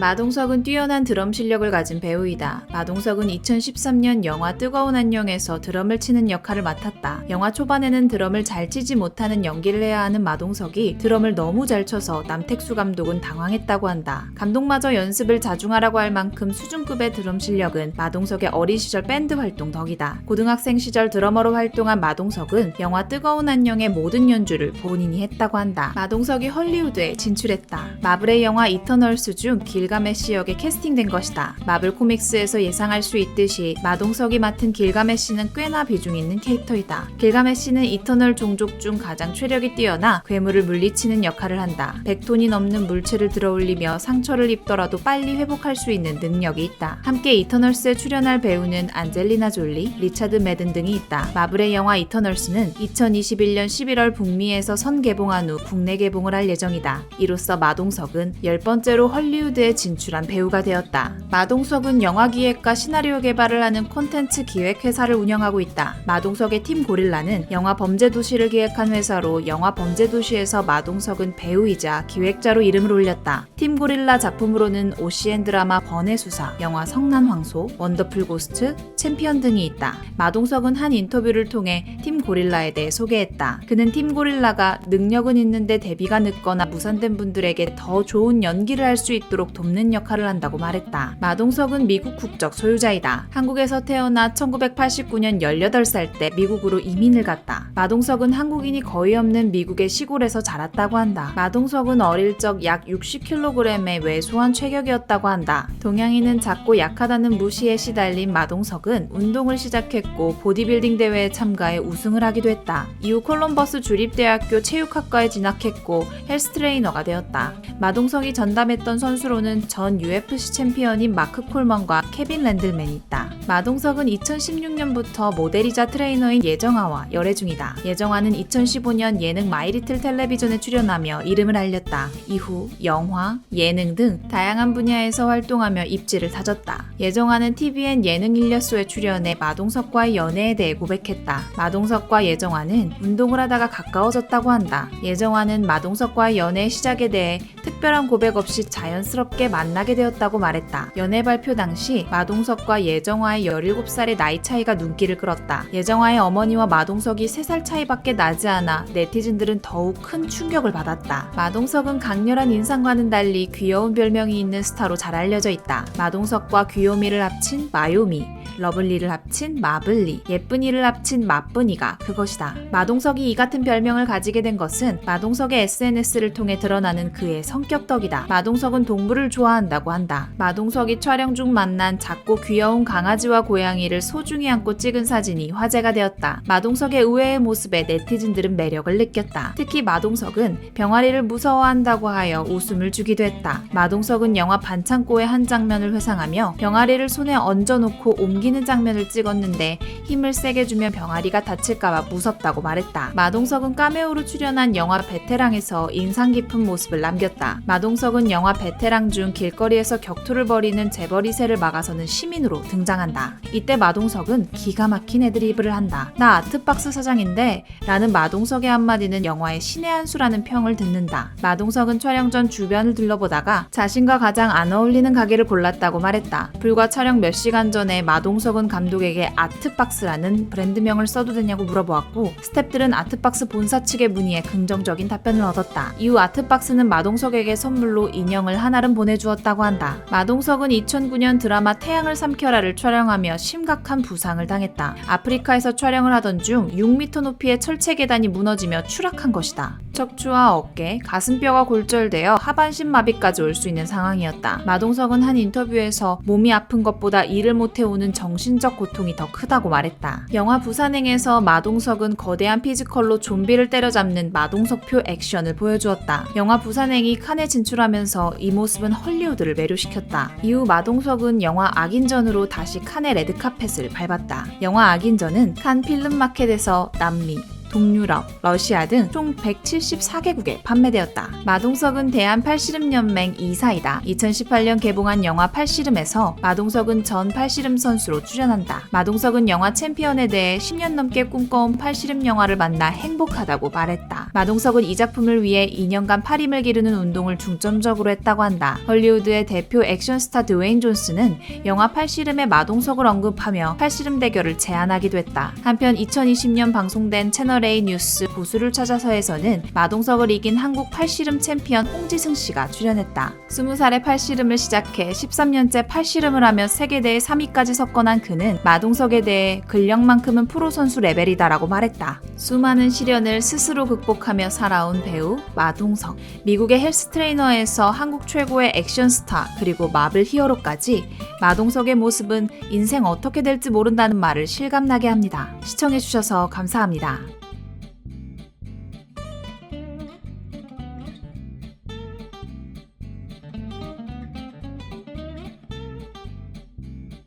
마동석은 뛰어난 드럼 실력을 가진 배우이다. 마동석은 2013년 영화 뜨거운 안녕에서 드럼을 치는 역할을 맡았다. 영화 초반에는 드럼을 잘 치지 못하는 연기를 해야 하는 마동석이 드럼을 너무 잘 쳐서 남택수 감독은 당황했다고 한다. 감독마저 연습을 자중하라고 할 만큼 수준급의 드럼 실력은 마동석의 어린 시절 밴드 활동 덕이다. 고등학생 시절 드러머로 활동한 마동석은 영화 뜨거운 안녕의 모든 연주를 본인이 했다고 한다. 마동석이 헐리우드에 진출했다. 마블의 영화 이터널스 중길 가메시 역에 캐스팅된 것이다. 마블 코믹스에서 예상할 수 있듯이 마동석이 맡은 길가메시는 꽤나 비중 있는 캐릭터이다. 길가메시는 이터널 종족 중 가장 체력이 뛰어나 괴물을 물리치는 역할을 한다. 100톤이 넘는 물체를 들어올리며 상처를 입더라도 빨리 회복할 수 있는 능력이 있다. 함께 이터널스에 출연할 배우는 안젤리나 졸리, 리차드 매든 등이 있다. 마블의 영화 이터널스는 2021년 11월 북미에서 선 개봉한 후 국내 개봉을 할 예정이다. 이로써 마동석은 열 번째로 헐리우드에 진출한 배우가 되었다. 마동석은 영화 기획과 시나리오 개발을 하는 콘텐츠 기획 회사를 운영하고 있다. 마동석의 팀 고릴라는 영화 범죄 도시를 기획한 회사로 영화 범죄 도시에서 마동석은 배우이자 기획자로 이름을 올렸다. 팀 고릴라 작품으로는 오시엔 드라마 번외 수사, 영화 성난 황소, 원더풀 고스트, 챔피언 등이 있다. 마동석은 한 인터뷰를 통해 팀 고릴라에 대해 소개했다. 그는 팀 고릴라가 능력은 있는데 데뷔가 늦거나 무산된 분들에게 더 좋은 연기를 할 수 있도록 돕는 역할을 한다고 말했다. 마동석은 미국 국적 소유자이다. 한국에서 태어나 1989년 18살 때 미국으로 이민을 갔다. 마동석은 한국인이 거의 없는 미국의 시골에서 자랐다고 한다. 마동석은 어릴 적 약 60kg의 왜소한 체격이었다고 한다. 동양인은 작고 약하다는 무시에 시달린 마동석은 운동을 시작했고 보디빌딩 대회에 참가해 우승을 하기도 했다. 이후 콜럼버스 주립대학교 체육학과에 진학했고 헬스 트레이너가 되었다. 마동석이 전담했던 선수로는 전 UFC 챔피언인 마크 콜먼과 케빈 랜들맨이 있다. 마동석은 2016년부터 모델이자 트레이너인 예정아와 열애 중이다. 예정아는 2015년 예능 마이리틀 텔레비전에 출연하며 이름을 알렸다. 이후 영화, 예능 등 다양한 분야에서 활동하며 입지를 다졌다. 예정아는 TVN 예능 일려소에 출연해 마동석과의 연애에 대해 고백했다. 마동석과 예정아는 운동을 하다가 가까워졌다고 한다. 예정아는 마동석과의 연애의 시작에 대해 특별한 고백 없이 자연스럽게 만나게 되었다고 말했다. 연애 발표 당시 마동석과 예정아의 17살의 나이 차이가 눈길을 끌었다. 예정아의 어머니와 마동석이 3살 차이밖에 나지 않아 네티즌들은 더욱 큰 충격을 받았다. 마동석은 강렬한 인상과는 달리 귀여운 별명이 있는 스타로 잘 알려져 있다. 마동석과 귀요미를 합친 마요미, 러블리를 합친 마블리, 예쁜이를 합친 마쁜이가 그것이다. 마동석이 이 같은 별명을 가지게 된 것은 마동석의 SNS를 통해 드러나는 그의 성격 덕이다. 마동석은 동물을 좋아한다고 한다. 마동석이 촬영 중 만난 작고 귀여운 강아지와 고양이를 소중히 안고 찍은 사진이 화제가 되었다. 마동석의 의외의 모습에 네티즌들은 매력을 느꼈다. 특히 마동석은 병아리를 무서워한다고 하여 웃음을 주기도 했다. 마동석은 영화 반창고의 한 장면을 회상하며 병아리를 손에 얹어놓고 옮기 는 장면을 찍었는데 힘을 세게 주면 병아리가 다칠까봐 무섭다고 말했다. 마동석은 까메오로 출연한 영화 베테랑에서 인상 깊은 모습을 남겼다. 마동석은 영화 베테랑 중 길거리에서 격투를 벌이는 재벌 2세를 막아서는 시민으로 등장한다. 이때 마동석은 기가 막힌 애드리브를 한다. 나 아트박스 사장인데 라는 마동석의 한마디는 영화의 신의 한 수라는 평을 듣는다. 마동석은 촬영 전 주변을 둘러보다가 자신과 가장 안 어울리는 가게를 골랐다고 말했다. 불과 촬영 몇 시간 전에 마동 석은 감독에게 아트박스라는 브랜드명을 써도 되냐고 물어보았고 스탭들은 아트박스 본사 측의 문의에 긍정적인 답변을 얻었다. 이후 아트박스는 마동석에게 선물로 인형을 하나를 보내주었다고 한다. 마동석은 2009년 드라마 태양을 삼켜라를 촬영하며 심각한 부상을 당했다. 아프리카에서 촬영을 하던 중 6m 높이의 철제 계단이 무너지며 추락한 것이다. 척추와 어깨, 가슴뼈가 골절되어 하반신 마비까지 올 수 있는 상황이었다. 마동석은 한 인터뷰에서 몸이 아픈 것보다 일을 못해오는 정신적 고통이 더 크다고 말했다. 영화 부산행에서 마동석은 거대한 피지컬로 좀비를 때려잡는 마동석표 액션을 보여주었다. 영화 부산행이 칸에 진출하면서 이 모습은 헐리우드를 매료시켰다. 이후 마동석은 영화 악인전으로 다시 칸의 레드카펫을 밟았다. 영화 악인전은 칸 필름마켓에서 남미, 동유럽, 러시아 등 총 174개국에 판매되었다. 마동석은 대한 팔씨름연맹 이사이다. 2018년 개봉한 영화 팔씨름에서 마동석은 전 팔씨름 선수로 출연한다. 마동석은 영화 챔피언에 대해 10년 넘게 꿈꿔온 팔씨름 영화를 만나 행복하다고 말했다. 마동석은 이 작품을 위해 2년간 팔힘을 기르는 운동을 중점적으로 했다고 한다. 헐리우드의 대표 액션 스타 드웨인 존스는 영화 팔씨름의 마동석을 언급하며 팔씨름 대결을 제안하기도 했다. 한편 2020년 방송된 채널A 뉴스 보수를 찾아서에서는 마동석을 이긴 한국 팔씨름 챔피언 홍지승 씨가 출연했다. 20살에 팔씨름을 시작해 13년째 팔씨름을 하며 세계대회 3위까지 석권한 그는 마동석에 대해 근력만큼은 프로 선수 레벨이다라고 말했다. 수많은 시련을 스스로 극복하며 살아온 배우 마동석. 미국의 헬스 트레이너에서 한국 최고의 액션 스타 그리고 마블 히어로까지 마동석의 모습은 인생 어떻게 될지 모른다는 말을 실감나게 합니다. 시청해주셔서 감사합니다.